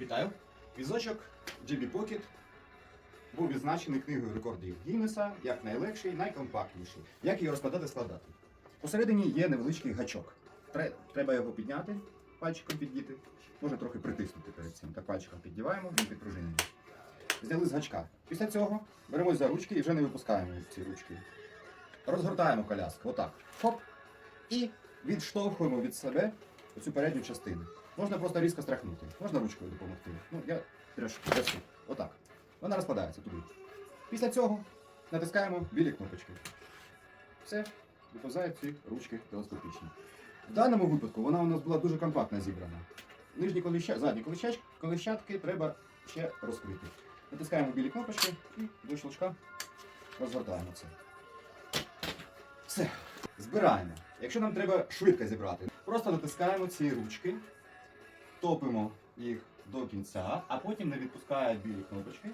Вітаю! Візочок GB Pocket був відзначений книгою рекордів Гіннеса як найлегший, найкомпактніший. Як його розкладати складати? Посередині є невеличкий гачок. Треба його підняти, пальчиком піддіти. Можна трохи притиснути перед цим. Так пальчиком піддіваємо, він підпружинений. Зняли з гачка. Після цього беремось за ручки і вже не випускаємо ці ручки. Розгортаємо коляску. Отак. Хоп. І відштовхуємо від себе оцю передню частину. Можна просто різко страхнути. Можна ручкою допомогти. Ну, я трясу. Отак. Вона розкладається туди. Після цього натискаємо білі кнопочки. Все, виповзають ці ручки телескопічні. В даному випадку вона у нас була дуже компактно зібрана. Нижні колища, задні колищач- колищатки треба ще розкрити. Натискаємо білі кнопочки і до щелчка розгортаємо це. Все. Збираємо. Якщо нам треба швидко зібрати, просто натискаємо ці ручки, топимо їх до кінця, а потім не відпускає білі кнопочки.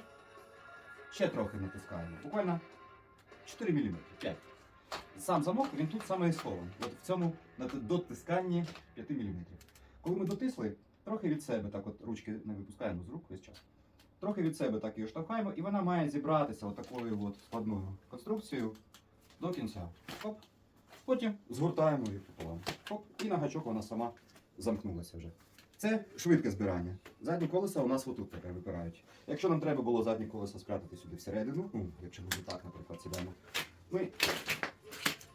Ще трохи натискаємо. Буквально 4 мм. 5. Сам замок він тут саме і схований. От в цьому дотисканні 5 мм. Коли ми дотисли, трохи від себе так от ручки не випускаємо з рук весь час. Трохи від себе так її штовхаємо, і вона має зібратися отакою от складною конструкцією до кінця. Хоп. Потім згортаємо її пополам. Хоп, і на гачок вона сама замкнулася вже. Це швидке збирання. Задні колеса у нас отут тепер випирають. Якщо нам треба було задні колеса спрятати сюди всередину, ну, якщо ми так, наприклад, сідаємо, ми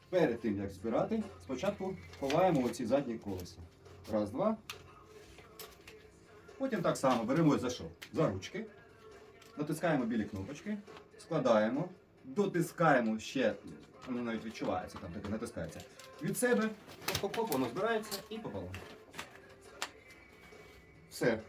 перед тим, як збирати, спочатку ховаємо оці задні колеса. Раз, два. Потім так само беремо за що? За ручки. Натискаємо білі кнопочки, складаємо, дотискаємо ще, воно навіть відчувається, там таке натискається. Від себе, хоп-хоп, воно збирається і пополам. все.